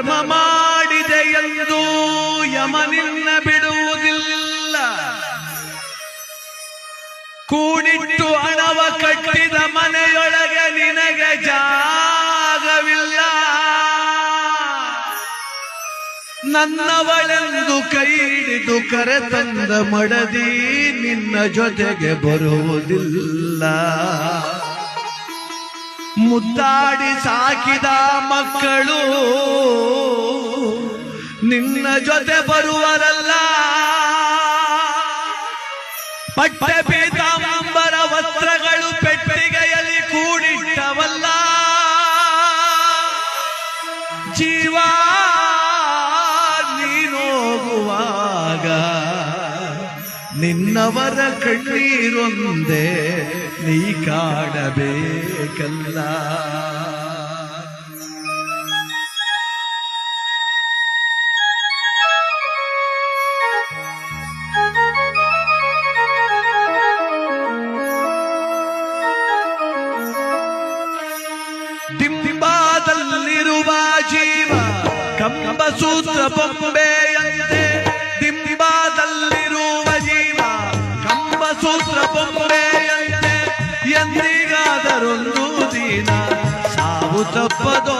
ಧರ್ಮ ಮಾಡಿದೆ ಎಂದು ಯಮನಿನ್ನ ಬಿಡುವುದಿಲ್ಲ. ಕೂಡಿಟ್ಟು ಹಣವ ಕಟ್ಟಿದ ಮನೆಯೊಳಗೆ ನಿನಗೆ ಜಾಗವಿಲ್ಲ. ನನ್ನವಳೆಂದು ಕೈ ಹಿಡಿದು ಕರೆತಂದ ಮಡದಿ ನಿನ್ನ ಜೊತೆಗೆ ಬರುವುದಿಲ್ಲ. ಮುದ್ದಾಡಿ ಸಾಕಿದ ಮಕ್ಕಳು ನಿನ್ನ ಜೊತೆ ಬರುವರಲ್ಲ. ಪಟ್ಟ ಪೀತಾಂಬರ ವಸ್ತ್ರಗಳು ಪೆಟ್ಟಿಗೆಯಲ್ಲಿ ಕೂಡಿಟ್ಟವಲ್ಲ. ಜೀವ ನೀನೋಗುವಾಗ ನಿನ್ನವರ ಕಣ್ಣೀರೊಂದೇ ನೀ ಕಾಡಬೇಕಲ್ಲ ಕಂಬ ಸೂತ್ರ ಬೊಂಬೆಯಂತೆ ದಿಂಬಾದಲ್ಲಿರುವ ಜೀವ ಕಂಬ ಸೂತ್ರ ಬೊಂಬೆಯಂತೆ ಎಂದಿಗಾದರೊಂದು ದಿನ ಸಾವು ತಪ್ಪದೋ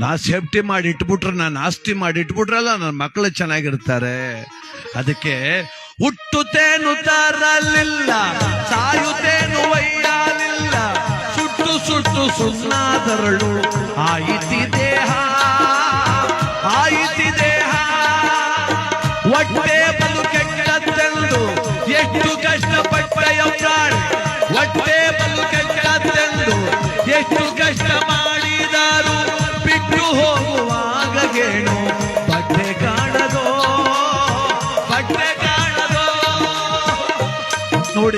ನಾ ಸೇಫ್ಟಿ ಮಾಡಿ ಇಟ್ಬಿಟ್ರೆ ನಾನು ಆಸ್ತಿ ಮಾಡಿ ಇಟ್ಬಿಟ್ರಲ್ಲ ನನ್ನ ಮಕ್ಕಳು ಚೆನ್ನಾಗಿರ್ತಾರೆ. ಅದಕ್ಕೆ ಹುಟ್ಟುತ್ತೇನು ತರಲಿಲ್ಲ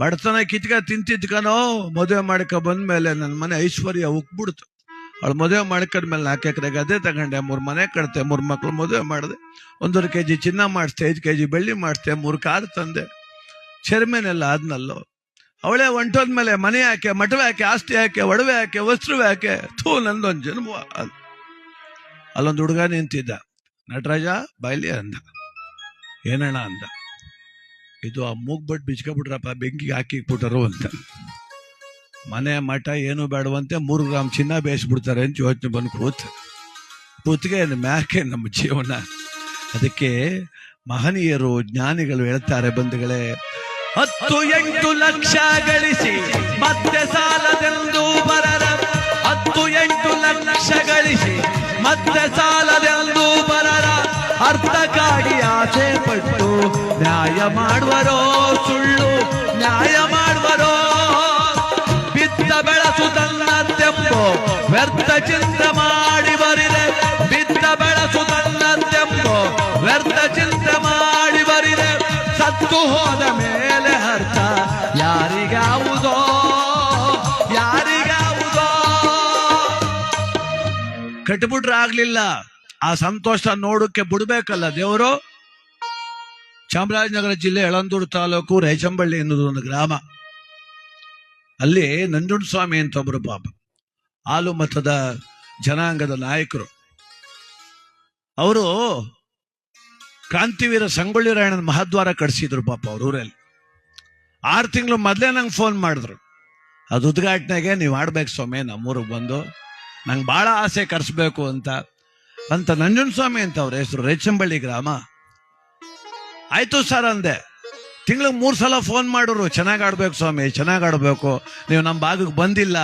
ಬಡತನ ಕಿತ್ಕ ತಿಂತಿದ್ಕನೋ ಮದುವೆ ಮಾಡ್ಕೊ ಬಂದ್ಮೇಲೆ ನನ್ನ ಮನೆ ಐಶ್ವರ್ಯ ಉಕ್ಬಿಡ್ತು. ಅವಳು ಮದುವೆ ಮಾಡ್ಕೊಂಡ್ಮೇಲೆ ನಾಲ್ಕು ಎಕರೆ ಅದೇ ತಗೊಂಡೆ, ಮೂರು ಮನೆ ಕಟ್ತೆ ಮೂರು ಮಕ್ಳು ಮದುವೆ ಮಾಡಿದೆ. ಒಂದೂವರೆ ಕೆ ಜಿ ಚಿನ್ನ ಮಾಡಿಸ್ದೆ, ಐದು ಕೆ ಜಿ ಬೆಳ್ಳಿ ಮಾಡಿಸ್ದೆ, ಮೂರು ಕಾರ್ ತಂದೆ. ಚೇರ್ಮನ್ ಎಲ್ಲ ಅವಳೆ ಅವಳೇ ಹೊಂಟೋದ್ಮೇಲೆ ಮನೆ ಯಾಕೆ ಮಠವೆ ಯಾಕೆ ಆಸ್ತಿ ಯಾಕೆ ಒಡವೆ ಯಾಕೆ ವಸ್ತ್ರವೇ ಯಾಕೆ ಥೂ ನಂದೊಂದು ಜನ್ಮ ಅದು ಅಲ್ಲೊಂದು ಹುಡುಗ ನಿಂತಿದ್ದ. ನಟರಾಜ ಬಾಯ್ಲಿ ಅಂದ. ಏನಣ್ಣ ಅಂದ. ಇದು ಆ ಮೂಗ್ಬಿಟ್ಟು ಬಿಚ್ಕೊಬಿಟ್ರಪ್ಪ, ಬೆಂಕಿಗೆ ಹಾಕಿಕ್ಬಿಟ್ಟರು ಅಂತ. ಮನೆ ಮಠ ಏನು ಬೇಡವಂತೆ ಮೂರು ಗ್ರಾಮ್ ಚಿನ್ನ ಬೇಯಿಸ್ಬಿಡ್ತಾರೆ ಅಂತ ಯೋಚನೆ ಬಂದು ಕೂತ್. ಕೂತ್ಗೆ ಮ್ಯಾಕೆ ನಮ್ಮ ಜೀವನ. ಅದಕ್ಕೆ ಮಹನೀಯರು, ಜ್ಞಾನಿಗಳು ಹೇಳ್ತಾರೆ ಬಂಧುಗಳೇ, ಹತ್ತು ಎಂಟು ಲಕ್ಷ ಗಳಿಸಿ ಮತ್ತೆ ಸಾಲದೆಂದು ಬರರ? ಹತ್ತು ಎಂಟು ಲಕ್ಷ ಗಳಿಸಿ ಮತ್ತೆ ಸಾಲದೆಂದು ಬರರ? ಅರ್ಥಕ್ಕಾಗಿ ಆಸೆ ಪಟ್ಟು ಮಾಡುವರೋ ಸುಳ್ಳು ನ್ಯಾಯ ಮಾಡುವರೋ? ಬಿದ್ದ ಬೆಳಸು ತನ್ನ ತೆಂಪು ವ್ಯರ್ಥ ಚಿಂತೆ ಮಾಡಿ ಬರಿದೆ ಬಿದ್ದ ಬೆಳಸು ತನ್ನ ತೆಂಪು ವ್ಯರ್ಥ ಚಿಂತೆ ಮಾಡಿ ಬರಿದೆ ಸತ್ತು ಹೋದ ಮೇಲೆ ಅರ್ಥ ಯಾರಿಗಾವುದೋ? ಯಾರಿಗಾವುದೋ? ಕಟ್ಬಿಟ್ರೆ ಆಗ್ಲಿಲ್ಲ. ಆ ಸಂತೋಷ ನೋಡಕ್ಕೆ ಬಿಡ್ಬೇಕಲ್ಲ ದೇವರು? ಚಾಮರಾಜನಗರ ಜಿಲ್ಲೆ ಯಳಂದೂರು ತಾಲೂಕು ರೈಚಂಬಳ್ಳಿ ಎನ್ನುವುದು ಒಂದು ಗ್ರಾಮ. ಅಲ್ಲಿ ನಂಜುಂಡಸ್ವಾಮಿ ಅಂತ ಒಬ್ಬರು ಪಾಪ, ಹಾಲು ಮತದ ಜನಾಂಗದ ನಾಯಕರು. ಅವರು ಕ್ರಾಂತಿವೀರ ಸಂಗೊಳ್ಳಿ ರಾಯಣ್ಣನ ಮಹಾದ್ವಾರ ಕಟ್ಸಿದ್ರು ಪಾಪ ಅವ್ರ ಊರಲ್ಲಿ. ಆರು ತಿಂಗಳು ಮೊದಲೇ ನಂಗೆ ಫೋನ್ ಮಾಡಿದ್ರು. ಅದು ಉದ್ಘಾಟನೆಗೆ ನೀವು ಆಡ್ಬೇಕು ಸ್ವಾಮಿ, ನಮ್ಮೂರಿಗೆ ಬಂದು. ನಂಗೆ ಭಾಳ ಆಸೆ ಕರೆಸ್ಬೇಕು ಅಂತ. ಅಂತ ನಂಜುಂಡಸ್ವಾಮಿ ಅಂತ ಅವ್ರ ಹೆಸರು ರೇಚಂಬಳ್ಳಿ ಗ್ರಾಮ. ಆಯ್ತು ಸರ್ ಅಂದೆ. ತಿಂಗಳಿಗೆ ಮೂರು ಸಲ ಫೋನ್ ಮಾಡೋರು ಚೆನ್ನಾಗಿ ಆಡ್ಬೇಕು ಸ್ವಾಮಿ, ಚೆನ್ನಾಗಿ ಆಡಬೇಕು. ನೀವು ನಮ್ಮ ಭಾಗಕ್ಕೆ ಬಂದಿಲ್ಲ.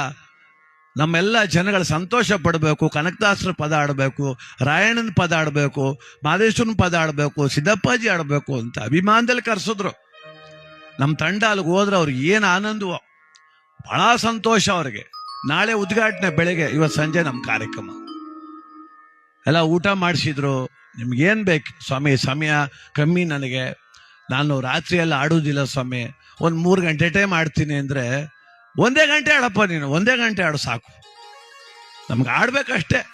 ನಮ್ಮೆಲ್ಲ ಜನಗಳು ಸಂತೋಷ ಪಡಬೇಕು. ಕನಕದಾಸರ ಪದ ಆಡಬೇಕು, ರಾಯಣ್ಣನ ಪದ ಆಡಬೇಕು ಮಾದೇಶ್ವರನ ಪದ ಆಡಬೇಕು, ಸಿದ್ದಪ್ಪಾಜಿ ಆಡಬೇಕು ಅಂತ ಅಭಿಮಾನದಲ್ಲಿ ಕರೆಸಿದ್ರು. ನಮ್ಮ ತಂಡ ಅಲ್ಲಿಗೆ ಹೋದ್ರೆ ಅವ್ರಿಗೆ ಏನು ಆನಂದವೋ. ಬಹಳ ಸಂತೋಷ ಅವ್ರಿಗೆ. ನಾಳೆ ಉದ್ಘಾಟನೆ ಬೆಳಗ್ಗೆ ಇವತ್ತು ಸಂಜೆ ನಮ್ಮ ಕಾರ್ಯಕ್ರಮ. ಎಲ್ಲ ಊಟ ಮಾಡಿಸಿದ್ರು. ನಿಮ್ಗೇನು ಬೇಕು? ಸ್ವಾಮಿ, ಸಮಯ ಕಮ್ಮಿ ನನಗೆ. ನಾನು ರಾತ್ರಿ ಎಲ್ಲ ಆಡೋದಿಲ್ಲ ಸ್ವಾಮಿ. ಒಂದು ಮೂರು ಗಂಟೆ ಟೈಮ್ ಆಡ್ತೀನಿ ಅಂದರೆ ಒಂದೇ ಗಂಟೆ ಆಡಪ್ಪ ನೀನು. ಒಂದೇ ಗಂಟೆ ಆಡು, ಸಾಕು. ನಮ್ಗೆ ಆಡ್ಬೇಕಷ್ಟೇ.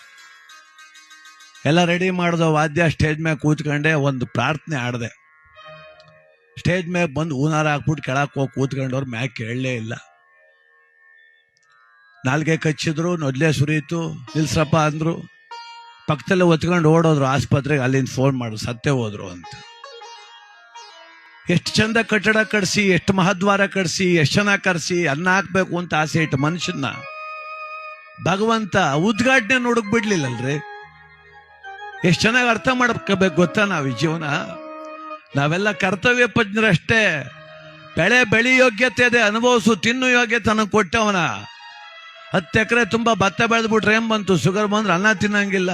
ಎಲ್ಲ ರೆಡಿ ಮಾಡಿದ ವಾದ್ಯ ಸ್ಟೇಜ್ ಮೇಲೆ ಕೂತ್ಕೊಂಡೆ, ಒಂದು ಪ್ರಾರ್ಥನೆ ಆಡಿದೆ. ಸ್ಟೇಜ್ ಮೇಲೆ ಬಂದು ಹೂನಾರ ಹಾಕ್ಬಿಟ್ಟು ಕೆಳಕ್ಕೆ ಹೋಗಿ ಕೂತ್ಕೊಂಡವ್ರು ಮ್ಯಾಕ್ ಕೇಳಲೇ ಇಲ್ಲ. ನಾಲ್ಗೆ ಕಚ್ಚಿದ್ರು, ನೊದ್ಲೆ ಸುರಿಯಿತು ನಿಲ್ಸ್ರಪ್ಪ ಅಂದ್ರು. ಪಕ್ಕದಲ್ಲೇ ಒತ್ಕೊಂಡು ಓಡೋದ್ರು ಆಸ್ಪತ್ರೆಗೆ ಅಲ್ಲಿಂದ ಫೋನ್ ಮಾಡು, ಸತ್ತೇ ಹೋದ್ರು ಅಂತ. ಎಷ್ಟು ಚಂದ ಕಟ್ಟಡ ಕಟ್ಸಿ, ಎಷ್ಟು ಮಹದ್ವಾರ ಕಟ್ಸಿ, ಎಷ್ಟು ಜನ ಕರೆಸಿ ಅನ್ನ ಹಾಕ್ಬೇಕು ಅಂತ ಆಸೆ ಇಟ್ಟು ಮನುಷ್ಯನ ಭಗವಂತ ಉದ್ಘಾಟನೆ ನೋಡಕ್ ಬಿಡ್ಲಿಲ್ಲಲ್ರಿ? ಎಷ್ಟು ಚೆನ್ನಾಗಿ ಅರ್ಥ ಮಾಡ್ಕೋಬೇಕು ಗೊತ್ತಾ ನಾವು ಈ ಜೀವನ? ನಾವೆಲ್ಲ ಕರ್ತವ್ಯ ಪಜ್ಞರಷ್ಟೇ ಬೆಳೆ ಬೆಳಿ ಯೋಗ್ಯತೆ ಇದೆ, ಅನುಭವಿಸು, ತಿನ್ನು ಯೋಗ್ಯತೆ ನನಗೆ ಕೊಟ್ಟವನ. ಹತ್ತು ಎಕರೆ ತುಂಬಾ ಭತ್ತ ಬೆಳೆದ್ಬಿಟ್ರೆ ಏನ್ ಬಂತು? ಶುಗರ್ ಬಂದ್ರೆ ಅನ್ನ ತಿನ್ನಂಗಿಲ್ಲ.